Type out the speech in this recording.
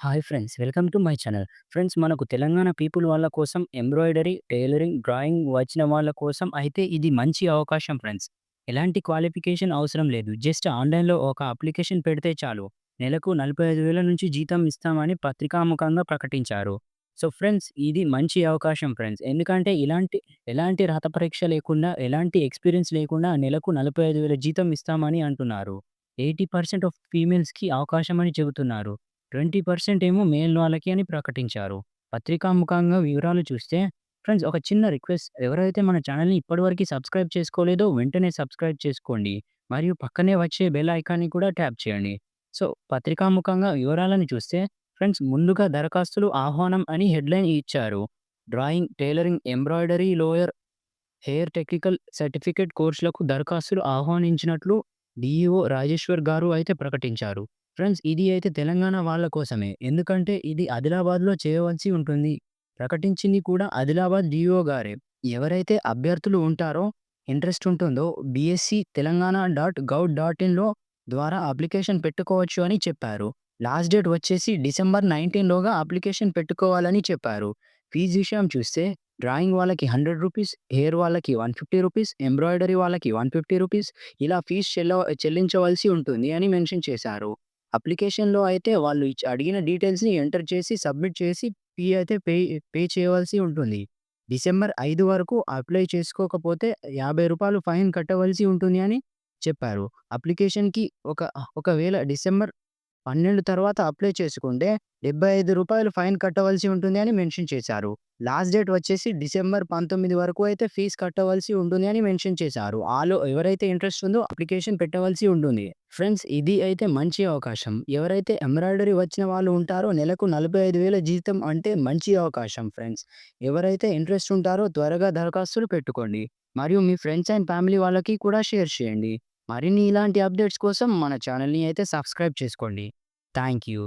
Hi friends welcome to my channel. Friends మనకు Telangana people వాళ్ళ కోసం ఎంబ్రాయిడరీ, టైలరింగ్, డ్రాయింగ్ వచ్చిన వాళ్ళ కోసం అయితే ఇది మంచి అవకాశం ఫ్రెండ్స్. ఎలాంటి క్వాలిఫికేషన్ అవసరం లేదు. జస్ట్ ఆన్‌లైన్‌లో ఒక అప్లికేషన్ పెడితే చాలు. నెలకు 45,000 నుంచి జీతం ఇస్తామని పత్రికాముఖంగా ప్రకటించారు. సో ఫ్రెండ్స్ ఇది మంచి అవకాశం ఫ్రెండ్స్. ఎందుకంటే ఇలాంటి ఎలాంటి రాత పరీక్ష లేకుండా, ఎలాంటి ఎక్స్‌పీరియన్స్ లేకుండా నెలకు 45,000 జీతం ఇస్తామని అంటున్నారు. 80% ఆఫ్ ఫీమేల్స్‌కి అవకాశం అని చెబుతున్నారు. 20% ఏమో మేల్ వాళ్ళకి అని ప్రకటించారు. పత్రికాముఖంగా వివరాలు చూస్తే ఫ్రెండ్స్ ఒక చిన్న రిక్వెస్ట్ ఎవరైతే మన ఛానల్ని ఇప్పటివరకు సబ్స్క్రైబ్ చేసుకోలేదో వెంటనే సబ్స్క్రైబ్ చేసుకోండి. మరియు పక్కనే వచ్చే బెల్ ఐకాన్‌ని కూడా ట్యాప్ చేయండి. సో పత్రికాముఖంగా వివరాలను చూస్తే ఫ్రెండ్స్ ముందుగా దరఖాస్తులు ఆహ్వానం అని హెడ్‌లైన్ ఇచ్చారు. Drawing, tailoring, embroidery, lower hair technical certificate కోర్సులకు దరఖాస్తులు ఆహ్వానించినట్లు డిఈఓ రాజేశ్వర్ గారు అయితే ప్రకటించారు. ఫ్రెండ్స్ ఇది అయితే తెలంగాణ వాళ్ళ కోసమే. ఎందుకంటే ఇది ఆదిలాబాద్‌లో చేయవలసి ఉంటుంది. ప్రకటించింది కూడా ఆదిలాబాద్ డిఓ గారే. ఎవరైతే అభ్యర్థులు ఉంటారో, ఇంట్రెస్ట్ ఉంటుందో BSC Telangana dot gov dot ఇన్‌లో ద్వారా అప్లికేషన్ పెట్టుకోవచ్చు అని చెప్పారు. లాస్ట్ డేట్ వచ్చేసి డిసెంబర్ నైన్టీన్లోగా అప్లికేషన్ పెట్టుకోవాలని చెప్పారు. ఫీజు విషయం చూస్తే డ్రాయింగ్ వాళ్ళకి హండ్రెడ్ రూపీస్ హెయిర్ వాళ్ళకి వన్ ఫిఫ్టీ రూపీస్ ఎంబ్రాయిడరీ వాళ్ళకి వన్ ఫిఫ్టీ రూపీస్ ఇలా ఫీజ్ చెల్ల చెల్లించవలసి ఉంటుంది అని మెన్షన్ చేశారు. అప్లికేషన్‌లో అయితే వాళ్ళు ఇచ్ అడిగిన డీటెయిల్స్‌ని ఎంటర్ చేసి సబ్మిట్ చేసి ఫీ అయితే పే పే చేయవలసి ఉంటుంది. డిసెంబర్ 5 వరకు అప్లై చేసుకోకపోతే రూ. 50 ఫైన్ కట్టవలసి ఉంటుంది అని చెప్పారు. అప్లికేషన్‌కి ఒక ఒకవేళ డిసెంబర్ 12 తర్వాత అప్లై చేసుకుంటే రూ. 75 ఫైన్ కట్టవలసి ఉంటుంది అని మెన్షన్ చేశారు. లాస్ట్ డేట్ వచ్చేసి డిసెంబర్ 19 వరకు అయితే ఫీజ్ కట్టవలసి ఉంటుంది అని మెన్షన్ చేశారు. ఆలో ఎవరైతే ఇంట్రెస్ట్ ఉందో అప్లికేషన్ పెట్టవలసి ఉంటుంది. ఫ్రెండ్స్ ఇది అయితే మంచి అవకాశం. ఎవరైతే ఎంబ్రాయిడరీ వచ్చిన వాళ్ళు ఉంటారో నెలకు 45,000 జీతం అంటే మంచి అవకాశం ఫ్రెండ్స్. ఎవరైతే ఇంట్రెస్ట్ ఉంటారో త్వరగా దరఖాస్తులు పెట్టుకోండి. మరియు మీ ఫ్రెండ్స్ అండ్ ఫ్యామిలీ వాళ్ళకి కూడా షేర్ చేయండి. మరిన్ని ఇలాంటి అప్డేట్స్ కోసం మన ఛానల్ని అయితే సబ్స్క్రైబ్ చేసుకోండి. Thank you.